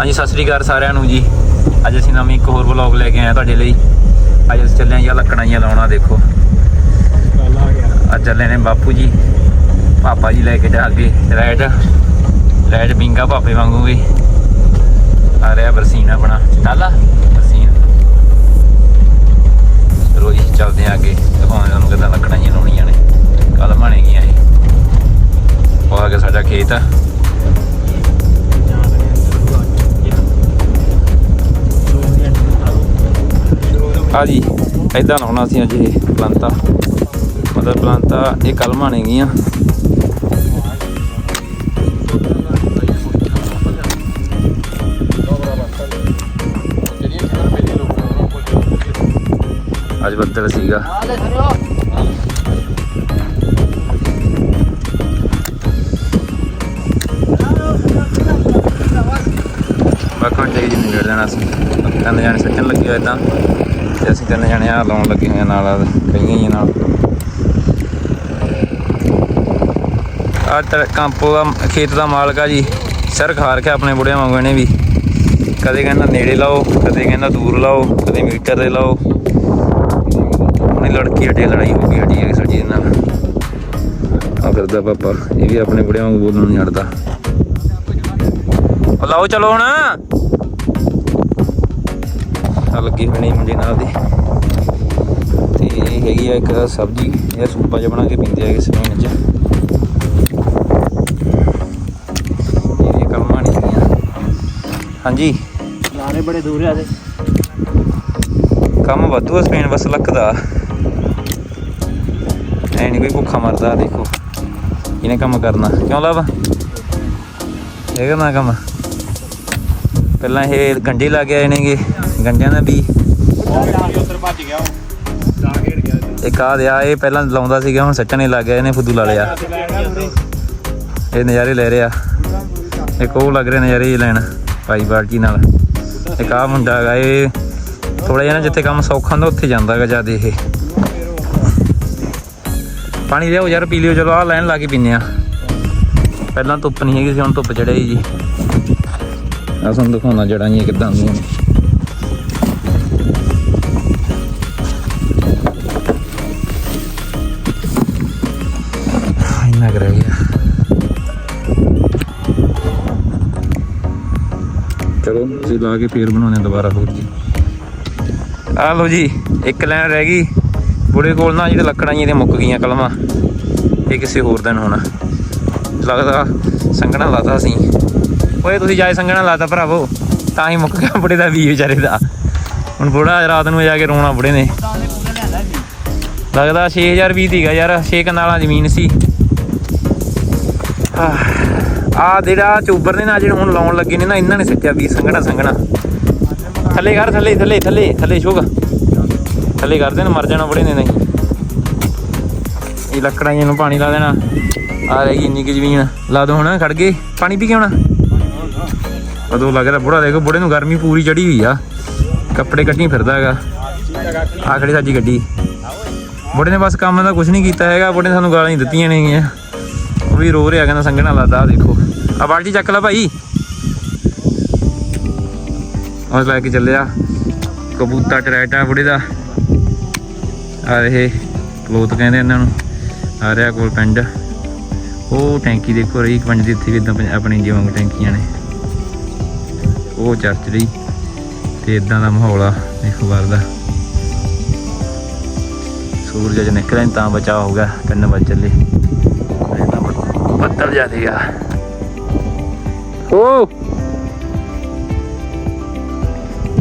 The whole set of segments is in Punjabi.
ਹਾਂਜੀ, ਸਤਿ ਸ੍ਰੀ ਅਕਾਲ ਸਾਰਿਆਂ ਨੂੰ ਜੀ। ਅੱਜ ਅਸੀਂ ਨਵੀਂ ਇੱਕ ਹੋਰ ਵਲੌਗ ਲੈ ਕੇ ਆਏ ਤੁਹਾਡੇ ਲਈ। ਅੱਜ ਅਸੀਂ ਚੱਲੇ ਹਾਂ ਜਾਂ ਲੱਕੜਾਂ ਜਿਹੀਆਂ ਲਾਉਣਾ ਦੇਖੋ। ਅੱਜ ਚੱਲੇ ਨੇ ਬਾਪੂ ਜੀ। ਪਾਪਾ ਜੀ ਲੈ ਕੇ ਜਾ ਕੇ ਰੈਡ। ਰੈਡ ਬਿੰਗਾ ਪਾਪੇ ਵਾਂਗੂ ਵੀ। ਆ ਰਿਹਾ ਬਰਸੀਨ ਆਪਣਾ। ਚੱਲ ਬਰਸੀਨ। ਚਲੋ ਜੀ, ਚੱਲਦੇ ਹਾਂ ਅੱਗੇ। ਦਿਖਾਉਂਦੇ ਤੁਹਾਨੂੰ ਕਿੱਦਾਂ ਲੱਕੜਾਂ ਜਿਹੀਆਂ ਲਾਉਣੀਆਂ ਨੇ। ਕੱਲ ਬਣੇਗੀਆਂ ਇਹ। ਉਹ ਆ ਗਿਆ ਸਾਡਾ ਖੇਤ। ਆ ਆ ਜੀ ਐਦਾਂ ਲਾਉਣਾ ਸੀ ਅੱਜ ਇਹ ਪਲਾਂਤਾ ਮਤਲਬ ਪਲਾਂਤਾ ਇਹ ਕਲਮਾਂ ਨੇਗੀਆਂ ਅੱਜ ਬੱਦਲ ਸੀਗਾ। ਬਾਕਾਂ ਟੇਕ ਜੀ ਨਿਕਲ ਜਾਣਾ ਸੀ। ਤਿੰਨ ਜਾਣੇ ਸੱਜਣ ਲੱਗੇ ਹੋਏ ਤੇ ਅਸੀਂ ਤਿੰਨ ਜਾਣੇ ਆ ਲਾਉਣ ਲੱਗੇ ਹੋਏ ਨਾਲ ਕਈਆਂ ਹੀ ਨਾਲ। ਆ ਕੰਪੋ ਦਾ, ਖੇਤ ਦਾ ਮਾਲਕ ਆ ਜੀ, ਸਿਰ ਖਾ ਰੱਖਿਆ ਆਪਣੇ ਬੁੜਿਆਂ ਵਾਂਗੂ ਇਹਨੇ ਵੀ। ਕਦੇ ਕਹਿੰਦਾ ਨੇੜੇ ਲਾਓ, ਕਦੇ ਕਹਿੰਦਾ ਦੂਰ ਲਾਓ, ਕਦੇ ਮੀਟਰ ਤੇ ਲਾਓ। ਆਪਣੀ ਲੜਕੀ ਹਟੇ, ਲੜਾਈ ਹੋ ਗਈ ਹਟੀ ਹੈ ਸਾਡੀ ਨਾਲ। ਆ ਫਿਰਦਾ ਪਾਪਾ, ਇਹ ਵੀ ਆਪਣੇ ਬੁੜਿਆਂ ਵਾਂਗੂ ਬੋਲਣ ਨਹੀਂ ਹਟਦਾ। ਲਾਓ, ਚਲੋ ਹੁਣ। ਆ ਲੱਗੀ ਹੋਈ ਨੇ ਮੁੰਡੇ ਨਾਲ ਦੇ। ਤੇ ਇਹ ਹੈਗੀ ਆ ਇੱਕ ਸਬਜ਼ੀ ਇਹ ਸੂਪਾ ਜਿਹਾ ਬਣਾ ਕੇ ਪੀਂਦੇ ਆ ਕਿਸੇ ਮਹੀਨੇ ਚ। ਇਹ ਕਲਮਾਂ ਨਹੀਂ ਹੈਗੀਆਂ ਹਾਂਜੀ। ਨਾਰੇ ਬੜੇ ਦੂਰ ਆ ਤੇ ਕੰਮ ਵਾਧੂ ਆ ਸਪੇਨ ਬਸ ਲੱਕ ਦਾ। ਐ ਨਹੀਂ ਕੋਈ ਭੁੱਖਾ ਮਰਦਾ ਦੇਖੋ ਇਹਨੇ ਕੰਮ ਕਰਨਾ। ਕਿਉਂ ਲਵ ਇਹ ਕਰਨਾ ਕੰਮ? ਪਹਿਲਾਂ ਇਹ ਗੰਡੇ ਲਾ ਕੇ ਆਏ ਨੇਗੇ। ਗੰਡਿਆਂ ਦਾ ਵੀ ਉਧਰ ਭੱਜ ਗਿਆ ਉਹ ਜਾ ਖੇਡ ਗਿਆ ਇੱਕ ਆ ਦਿਆ ਇਹ ਪਹਿਲਾਂ ਲਾਉਂਦਾ ਸੀਗਾ, ਹੁਣ ਸੱਟਣੇ ਲੱਗ ਗਿਆ, ਇਹਨੇ ਫੁੱਦੂ ਲਾ ਲਿਆ। ਇਹ ਨਜ਼ਾਰੇ ਲੈ ਰਿਹਾ। ਇੱਕ ਉਹ ਲੱਗ ਰਿਹਾ ਨਜ਼ਾਰੇ ਲੈਣ, ਭਾਈ ਬਾਲਟੀ ਨਾਲ। ਇੱਕ ਆ ਮੁੰਡਾ ਹੈਗਾ, ਇਹ ਥੋੜਾ ਜਿਹਾ ਜਿੱਥੇ ਕੰਮ ਸੌਖਾ ਹੁੰਦਾ, ਉੱਥੇ ਜਾਂਦਾ ਹੈਗਾ ਜਦ ਇਹ। ਪਾਣੀ ਲਿਆਓ ਯਾਰ, ਪੀ ਲਿਓ, ਚਲੋ ਆ ਲੈਣ ਲਾ ਕੇ ਪੀਨੇ ਆ ਪਹਿਲਾਂ ਧੁੱਪ ਨਹੀਂ ਹੈਗੀ ਸੀ, ਹੁਣ ਧੁੱਪ ਚੜਿਆ ਜੀ। ਆ ਤੁਹਾਨੂੰ ਦਿਖਾਉਣਾ ਜੜਾਂ ਜੀ ਕਿੱਦਾਂ ਹੁੰਦੀਆਂ ਨੇ। ਇੰਨਾ ਕੁ ਚਲੋ, ਅਸੀਂ ਲਾ ਕੇ ਫੇਰ ਬਣਾਉਣੇ ਦੁਬਾਰਾ ਹੋਰ ਜੀ। ਆ ਲਓ ਜੀ, ਇੱਕ ਲਾਈਨ ਰਹਿ ਗਈ। ਬੁੜੇ ਕੋਲ ਨਾ ਜਿਹੜੇ ਲੱਕੜਾਂ ਜੀ ਮੁੱਕ ਗਈਆਂ ਕਲਮਾਂ। ਇਹ ਕਿਸੇ ਹੋਰ ਦਿਨ ਹੋਣਾ। ਲੱਗਦਾ ਸੰਗਣਾ ਲਾਤਾ ਸੀ ਓਏ, ਤੁਸੀਂ ਜਾਏ ਸੰਗਣਾ ਲਾਤਾ ਭਰਾਵੋ। ਤਾਂ ਹੀ ਮੁੱਕ ਗਿਆ ਬੁੜੇ ਦਾ ਵੀ ਵਿਚਾਰੇ ਦਾ। ਹੁਣ ਬੁੜਾ ਰਾਤ ਨੂੰ ਜਾ ਕੇ ਰੋਣਾ ਬੁੜੇ ਨੇ। ਲੱਗਦਾ 6000 ਵੀ ਦੀਗਾ ਯਾਰ 6 ਕਨਾਲਾਂ ਜ਼ਮੀਨ ਸੀ। ਆ ਜਿਹੜਾ ਚੋਬਰ ਨੇ ਨਾ ਜਿਹੜੇ ਹੁਣ ਲਾਉਣ ਲੱਗੇ ਨੇ ਨਾ, ਇਹਨਾਂ ਨੇ ਸੱਚਿਆ ਵੀ ਸੰਘਣਾ ਸੰਘਣਾ। ਥੱਲੇ ਕਰ, ਥੱਲੇ ਥੱਲੇ ਥੱਲੇ ਥੱਲੇ ਸ਼ੋਗ ਥੱਲੇ ਕਰ ਦੇਣ, ਮਰ ਜਾਣਾ ਬੜੇ ਨੇ ਨਹੀਂ। ਇਹ ਲੱਕੜਾਂ ਜਿਹਨੂੰ ਪਾਣੀ ਲਾ ਦੇਣਾ। ਆ ਰਹੀ ਇੰਨੀ ਕਿ ਜ਼ਮੀਨ। ਲਾ ਦੋ ਹੁਣ, ਖੜ ਗਏ। ਪਾਣੀ ਪੀ ਕੇ ਆਉਣਾ। ਉਦੋਂ ਲੱਗਦਾ ਬੁੜਾ, ਦੇਖੋ ਬੁੜੇ ਨੂੰ ਗਰਮੀ ਪੂਰੀ ਚੜੀ ਹੋਈ ਆ। ਕੱਪੜੇ ਕੱਢੀ ਫਿਰਦਾ ਹੈਗਾ। ਆ ਖੜੀ ਸਾਡੀ ਗੱਡੀ? ਬੁੜੇ ਨੇ ਬਸ ਕੰਮ ਦਾ ਕੁਝ ਨਹੀਂ ਕੀਤਾ ਹੈਗਾ, ਬੁੜੇ ਨੇ ਸਾਨੂੰ ਗਾਲਾਂ ਹੀ ਦਿੱਤੀਆਂ ਨੇਗੀਆਂ। ਵੀ ਰੋ ਰਿਹਾ, ਕਹਿੰਦਾ ਸੰਗਣਾ ਲੱਗਦਾ ਦੇਖੋ। ਆ ਬਾਲਟੀ ਚੱਕ ਲੈ ਭਾਈ। ਉਹ ਲੈ ਕੇ ਚੱਲਿਆ। ਕਬੂਤਾ ਟਰੈਕਟਰ ਬੁੜੇ ਦਾ। ਆ ਰਹੇ ਕਲੋਤ ਕਹਿੰਦੇ ਇਹਨਾਂ ਨੂੰ। ਆ ਰਿਹਾ ਕੋਲ ਪਿੰਡ। ਉਹ ਟੈਂਕੀ ਦੇਖੋ, ਰਹੀ ਪੰਜ ਦੀ ਇੱਥੇ ਵੀ ਇਦਾਂ ਆਪਣੀ ਜਿਵੇਂ ਵਾਂਗੂ ਟੈਂਕੀਆਂ ਨੇ। ਉਹ ਚਰਚ ਰਹੀ। ਤੇ ਇਦਾਂ ਦਾ ਮਾਹੌਲ ਆ, ਦੇਖੋ ਬਾਹਰ ਦਾ। ਸੂਰਜ ਅੱਜ ਨਿਕਲਿਆ ਤਾਂ ਬਚਾ ਹੋ ਗਿਆ ਤਿੰਨ ਵਜੇ ਚੱਲੇ। ਬੱਦਲ ਜਾ ਸੀਗਾ। ਓ।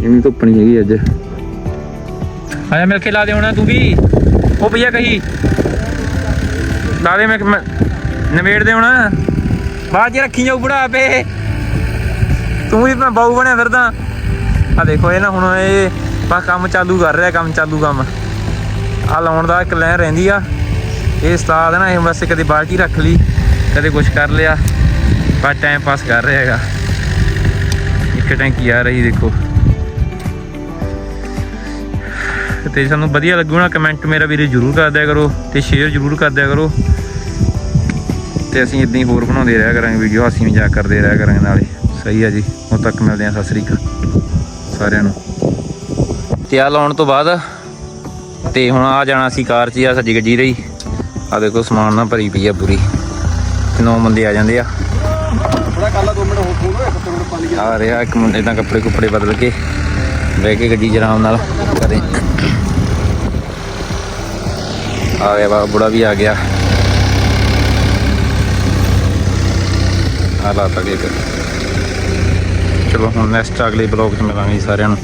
ਇਹਨੂੰ ਧੁੱਪ ਨਹੀਂ ਹੈਗੀ ਅੱਜ। ਆਇਆ ਮਿਲ ਕੇ ਲਾ ਦੇ ਹੋਣਾ ਤੂੰ ਵੀ। ਉਹ ਭਈਆ ਕਹੀ। ਲਾ ਦੇ ਮੈਂ ਨਵੇੜ ਦੇ ਹੋਣਾ। ਬਾਅਦ ਚ ਰੱਖੀ ਜਾਊ ਬੁੜਾ ਆਪੇ। ਤੂੰ ਵੀ ਮੈਂ ਬਾਊ ਬਣਿਆ ਫਿਰਦਾ। ਆ ਦੇਖੋ ਇਹ ਨਾ ਹੁਣ ਇਹ ਬਸ ਕੰਮ ਚਾਲੂ ਕਰ ਰਿਹਾ ਕੰਮ ਚਾਲੂ ਕੰਮ। ਆ ਲਾਉਣ ਦਾ ਇੱਕ ਲੈਣ ਰਹਿੰਦੀ ਆ। ਇਹ ਉਸਤਾਦ ਨਾ, ਇਹ ਬਸ ਕਦੇ ਬਾਲਟੀ ਰੱਖ ਲਈ, ਕਦੇ ਕੁਝ ਕਰ ਲਿਆ, ਬਸ ਟਾਈਮ ਪਾਸ ਕਰ ਰਿਹਾ ਹੈਗਾ। ਇੱਕ ਟੈਂਕੀ ਆ ਰਹੀ, ਦੇਖੋ। ਤੇ ਸਾਨੂੰ ਵਧੀਆ ਲੱਗੂ ਨਾ ਕਮੈਂਟ ਮੇਰਾ ਵੀਰੇ ਜਰੂਰ ਕਰ ਦਿਆ ਕਰੋ ਤੇ ਸ਼ੇਅਰ ਜਰੂਰ ਕਰ ਦਿਆ ਕਰੋ। ਤੇ ਅਸੀਂ ਇਦਾਂ ਹੀ ਹੋਰ ਬਣਾਉਂਦੇ ਰਿਹਾ ਕਰਾਂਗੇ ਵੀਡੀਓ ਅਸੀਂ ਮਜ਼ਾਕ ਕਰਦੇ ਰਿਹਾ ਕਰਾਂਗੇ ਨਾਲੇ। ਸਹੀ ਆ ਜੀ, ਹੁਣ ਤੱਕ ਮਿਲਦੇ ਆ ਸਤਿ ਸ੍ਰੀ ਅਕਾਲ ਸਾਰਿਆਂ ਨੂੰ। ਤੇ ਆ ਲਾਉਣ ਤੋਂ ਬਾਅਦ, ਤੇ ਹੁਣ ਆ ਜਾਣਾ ਸੀ ਕਾਰ 'ਚ, ਆ ਸੱਜੀ ਗੱਡੀ ਰਹੀ। ਆ ਦੇਖੋ, ਸਮਾਨ ਨਾ ਭਰੀ ਪਈ ਆ ਪੂਰੀ। ਤੇ ਨੌ ਬੰਦੇ ਆ ਜਾਂਦੇ ਆ। ਥੋੜਾ ਕੱਲਾ 2 ਮਿੰਟ ਹੋਰ ਫੋਨ ਹੋਇਆ ਕੱਪੜੇ ਨੂੰ ਪਾਣੀ ਆ ਰਿਹਾ ਇੱਕ ਮੁੰਡੇ ਤਾਂ ਕੱਪੜੇ ਕੁੱਪੜੇ ਬਦਲ ਕੇ, ਬਹਿ ਕੇ ਗੱਡੀ 'ਚ ਆਰਾਮ ਨਾਲ ਕਰੇ। ਆ ਗਿਆ ਬਾ ਬੁੜਾ ਵੀ ਆ ਗਿਆ। ਆ ਲਾ ਤਾ ਚਲੋ, ਹੁਣ ਨੈਕਸਟ ਅਗਲੇ ਬਲੌਗ 'ਚ ਮਿਲਾਂਗੇ ਸਾਰਿਆਂ ਨੂੰ।